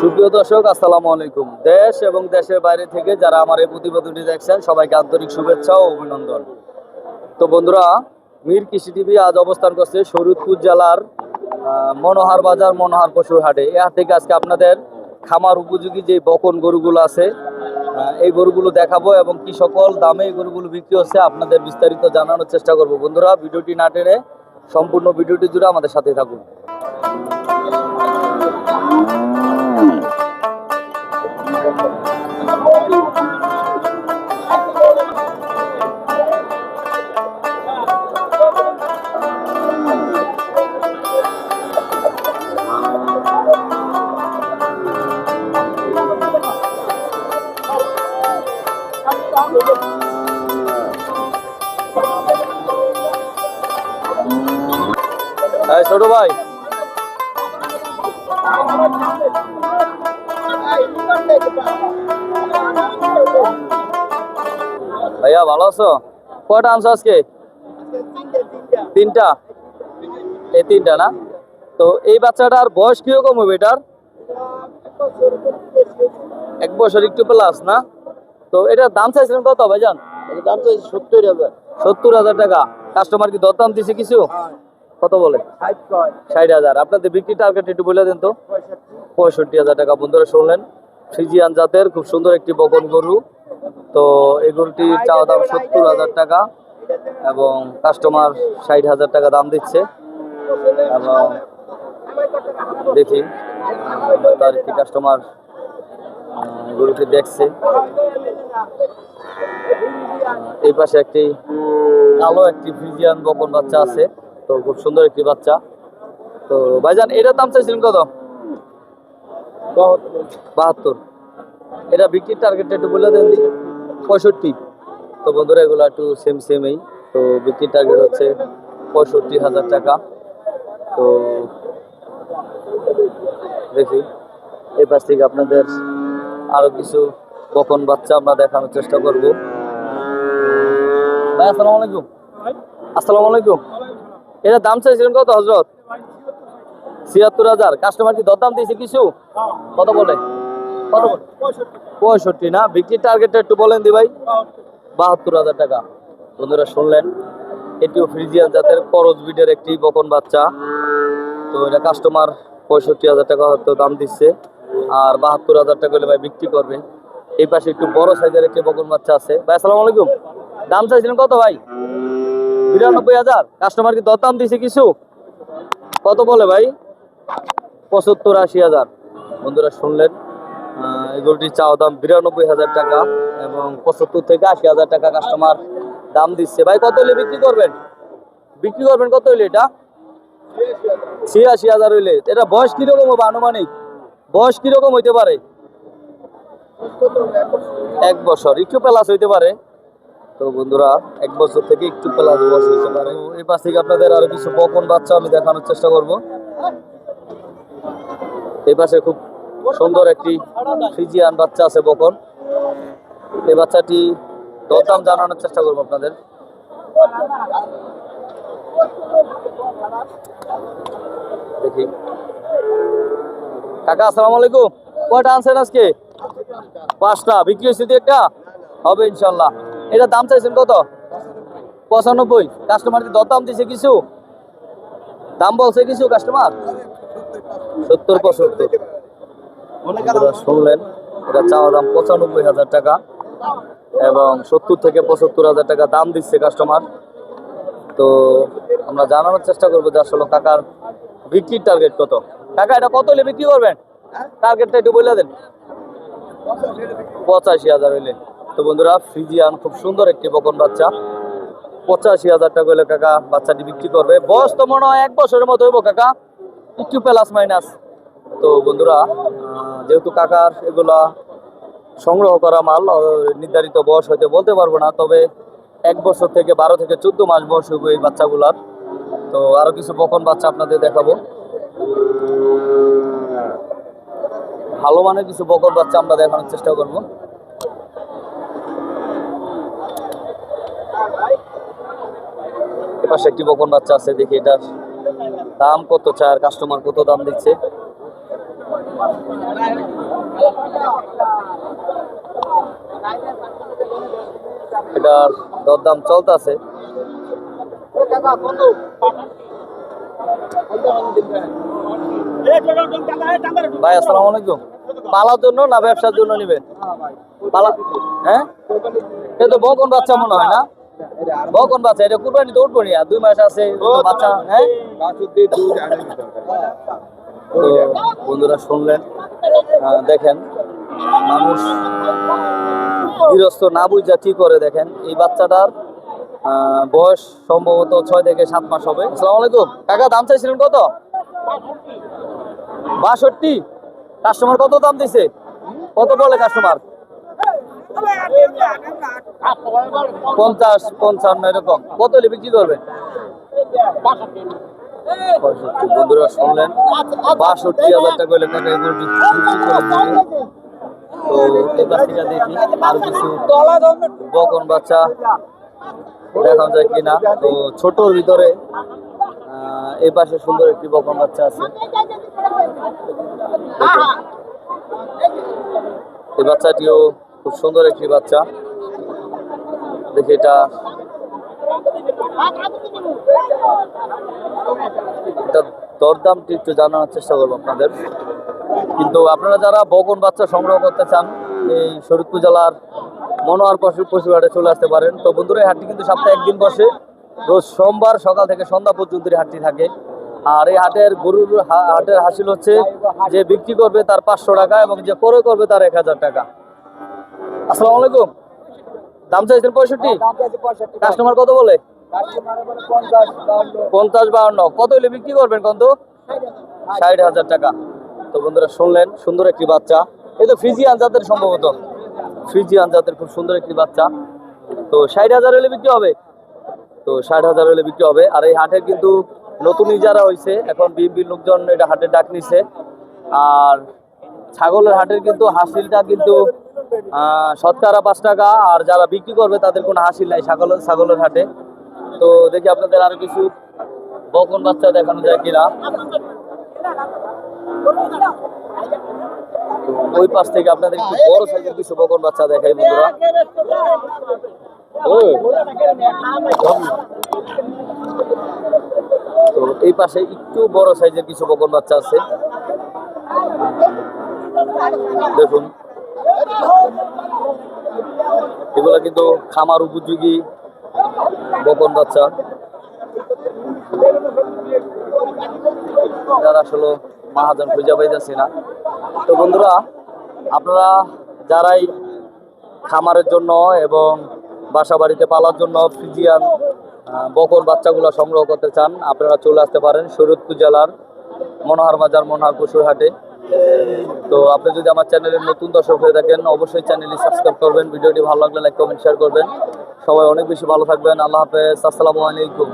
সুপ্রিয় দর্শক, আসসালামু আলাইকুম। দেশ এবং দেশের বাইরে থেকে যারা আমার এই প্রতিবেদনটি দেখছেন, সবাইকে আন্তরিক শুভেচ্ছা ও অভিনন্দন। তো বন্ধুরা, মীর কৃষি টিভি আজ অবস্থান করছে শরীয়তপুর জেলার মনোহার বাজার, মনোহার পশুর হাটে। এই হাট থেকে আজকে আপনাদের খামার উপযোগী যে বকন গরুগুলো আছে এই গরুগুলো দেখাবো এবং কি সকল দামে এই গরুগুলো বিক্রি হচ্ছে আপনাদের বিস্তারিত জানানোর চেষ্টা করব। বন্ধুরা, ভিডিওটি না টেনে সম্পূর্ণ ভিডিওটি জুড়ে আমাদের সাথে থাকুন। ছোট ভাই। ভাইয়া ভালো আছো? কয়টা আনছো আজকে? তিনটা। এই তিনটা না? তো এই বাচ্চাটার বয়স কীরকম হবে এটার? এক বছর একটু প্লাস না? তো এটার দাম চাইছিলেন কত ভাইজান? দাম সত্তর হাজার। সত্তর হাজার টাকা। কাস্টমার কি দরদাম দিছে কিছু? কত বলে? ষাট হাজার। আপনাদের বিক্রি টার্গেট একটু বলে দেন তো। পঁয়ষট্টি হাজার টাকা। বন্ধুরা শুনলেন, ফ্রিজিয়ান জাতের খুব সুন্দর একটি বকন গরু। তো এই গরুটির চাওয়া দাম সত্তর হাজার টাকা এবং কাস্টমার ষাট হাজার টাকা দাম দিচ্ছে। এবং দেখি, তার একটি কাস্টমার গরুটি দেখছে। এই পাশে একটি কালো একটি ফ্রিজিয়ান বকন বাচ্চা আছে। তো খুব সুন্দর একটি বাচ্চা। তো ভাইজান এটার দাম চাইছিলেন কত? বাহাত্তর। এটা বিক্রির টার্গেটটা একটু বলে দেন পঁয়ষট্টি। তো বন্ধুরা এগুলো একটু সেম সেমই তো বিক্রির টার্গেট হচ্ছে পঁয়ষট্টি হাজার টাকা। তো দেখি এই পাশ থেকে আপনাদের আরও কিছু কখন বাচ্চা আমরা দেখানোর চেষ্টা করব। ভাই আসসালামু আলাইকুম। আসসালামু আলাইকুম। এটা দাম চাইছিলেন কত, হজরত? ছিয়াত্তর হাজার। কাস্টমার কি দরদাম দিয়েছে কিছু? কত বলে? কত বলে? পঁয়ষট্টি, না? বিক্রির টার্গেটটা একটু বলেন দি ভাই। বাহাত্তর হাজার টাকা। বন্ধুরা শুনলেন, এটিও ফ্রিজিয়ান জাতের করজ বিডের একটি বকন বাচ্চা। তো এটা কাস্টমার পঁয়ষট্টি হাজার টাকা হয়তো দাম দিচ্ছে। আর বাহাত্তর হাজার টাকা হলে ভাই বিক্রি করবে। এই পাশে একটু বড় সাইজের একটি বকন বাচ্চা আছে। ভাই, আসসালামু আলাইকুম। দাম চাইছিলেন কত ভাই? বিরানব্বই হাজার। কাস্টমার কি দরদাম দিছে কিছু? কত বলে ভাই? পঁচাত্তর আশি হাজার। বন্ধুরা শুনলেন এই গরুটির চাওয়া দাম বিরানব্বই হাজার টাকা এবং পঁচাত্তর থেকে আশি হাজার টাকা কাস্টমার দাম দিচ্ছে। ভাই, কত হইলে বিক্রি করবেন? বিক্রি করবেন কত হইলে এটা? ছিয়াশি হাজার হইলে। এটা বয়স কীরকম হবে আনুমানিক? বয়স কীরকম হইতে পারে? এক বছর। একটু প্লাস হইতে পারে। তো বন্ধুরা, এক বছর থেকে একটু প্লাস বয়স এই পাশ থেকে আপনাদের আরও কিছু বকন বাচ্চা আমি দেখানোর চেষ্টা করব। এই পাশে খুব সুন্দর একটি বাচ্চা আছে বকন এই বাচ্চাটি দরদাম জানানোর চেষ্টা করব আপনাদের। দেখি। কাকা, আসসালামু আলাইকুম। কয়টা আনছেন আজকে? পাঁচটা। বিক্রি হয়েছে একটা? হবে ইনশাল্লাহ। এটা দাম চাইছেন কত? পঁচানব্বই। কাস্টমার কি দরদাম দিছে কিছু? দাম বলছে কিছু কাস্টমার সত্তর পঁচাত্তর। শুনলেন এটা চাওয়া দাম পঁচানব্বই হাজার টাকা এবং সত্তর থেকে পঁচাত্তর হাজার টাকা দাম দিচ্ছে কাস্টমার তো আমরা জানানোর চেষ্টা করব যে আসলে কাকার বিক্রির টার্গেট কত। কাকা এটা কত হলে বিক্রি করবেন? টার্গেটটা একটু বলে দেন। পঁচাশি হাজার হইলে। তো বন্ধুরা, ফ্রিজিয়ান খুব সুন্দর একটি বকন বাচ্চা। পঁচাশি হাজার টাকা কাকা, বাচ্চাটি বিক্রি করবে। বয়স তো মনে হয় এক বছরের মতো হইব কাকা, একটু প্লাস মাইনাস তো বন্ধুরা যেহেতু কাকার এগুলা সংগ্রহ করা মাল নির্ধারিত বয়স হয়তো বলতে পারব না, তবে এক বছর থেকে বারো থেকে চোদ্দ মাস বয়স হইব এই বাচ্চাগুলার। তো আরও কিছু বকন বাচ্চা আপনাদের দেখাবো। ভালো মানের কিছু বকন বাচ্চা আমরা দেখানোর চেষ্টা করব। এপাশে একটি বকন বাচ্চা আছে, দেখি এটার দাম কত চায় আর কাস্টমার কত দাম দিচ্ছে? এটার দরদাম চলতেছে। ভাই, আসসালামু আলাইকুম। পালার জন্য না ব্যবসার জন্য নিবে পালা হ্যাঁ? এটা তো বকন বাচ্চা মনে হয় না? বাচ্চা এটা কুরবানি তো উঠবো আর দুই মাস আছে বাচ্চা হ্যাঁ? তো। বন্ধুরা শুনলেন দেখেন মানুষ গৃহস্থ না বুঝা কি করে দেখেন এই বাচ্চাটার বয়স সম্ভবত ছয় থেকে সাত মাস হবে। আসসালামু আলাইকুম। কাকা দাম চাইছিলেন কত? বাষট্টি। কাস্টমার কত দাম দিছে? কত বলে কাস্টমার পঞ্চাশ, পঞ্চান্ন এরকম কত হলে বিক্রি করবে পঁয়ষট্টি। বন্ধুরা শুনলেন, বাষট্টি হাজার টাকা হলে টাকা এগুলো। তো পাশ থেকে দেখি আর কিছু বকন বাচ্চা দেখা যায় কিনা তো ছোটর ভিতরে এই পাশে সুন্দর একটি বকন বাচ্চা আছে দেখুন। এই বাচ্চাটিও খুব সুন্দর একটি বাচ্চা। দেখি এটা। এটা দরদামটি একটু জানানোর চেষ্টা করব আপনাদের। কিন্তু আপনারা যারা বগন বাচ্চা সংগ্রহ করতে চান, এই শরীরপুর জেলার মনোয়ার পশু পশু হাটে চলে আসতে পারেন। তো বন্ধুরা, এই হাটটি কিন্তু সপ্তাহে একদিন বসে। রোজ সোমবার সকাল থেকে সন্ধ্যা পর্যন্ত এই হাটটি থাকে। আর এই হাটের গরুর হাটের হাসিল হচ্ছে যে বিক্রি করবে তার পাঁচশো টাকা এবং যে করে করবে তার এক হাজার টাকা। আসসালামু আলাইকুম। দাম চাইছেন পঁয়ষট্টি? কাস্টমার কত বলে? পঞ্চাশ বাউন্ন। কত হলে বিক্রি করবেন কত ষাট হাজার টাকা। তো বন্ধুরা শুনলেন সুন্দর একটি বাচ্চা। এই তো ফ্রিজিয়ান জাতের সম্ভবত। ফ্রিজিয়ান জাতের খুব সুন্দর একটি বাচ্চা। তো ষাট হাজার হলে বিক্রি হবে। তো ষাট হাজার হলে বিক্রি হবে। আর এই হাটের কিন্তু নতুন ইজারা হয়েছে এখন বিএনপি লোকজন এটা হাটের ডাক নিছে। আর ছাগলের হাটের কিন্তু হাসিলটা কিন্তু শতকরা পাঁচ টাকা, আর যারা বিক্রি করবে তাদের কোনো হাসিল নাই ছাগলের ছাগলের হাটে। তো দেখি আপনাদের আরও কিছু বকন বাচ্চা দেখানো যায় কিনা। ওই পাশ থেকে আপনাদের একটু বড় সাইজের কিছু বকন বাচ্চা দেখাই বন্ধুরা। তো এই পাশে একটু বড় সাইজের কিছু বকন বাচ্চা আছে। দেখুন। এগুলা কিন্তু খামার উপযোগী বকন বাচ্চা। যারা আসলে মাহাজন খুঁজে পাইতেছি না। তো বন্ধুরা, আপনারা যারাই খামারের জন্য এবং বাসা বাড়িতে পালার জন্য ফ্রিজিয়ান বকর বাচ্চাগুলো সংগ্রহ করতে চান, আপনারা চলে আসতে পারেন শরীয়তপুর জেলার মনোহর বাজার, মনোহর পশুর হাটে। তো আপনি যদি আমার চ্যানেলের নতুন দর্শক হয়ে থাকেন, অবশ্যই চ্যানেলটি সাবস্ক্রাইব করবেন, ভিডিওটি ভালো লাগলে লাইক, কমেন্ট শেয়ার করবেন। সবাই অনেক বেশি ভালো থাকবেন। আল্লাহ হাফেজ। আসসালামু আলাইকুম।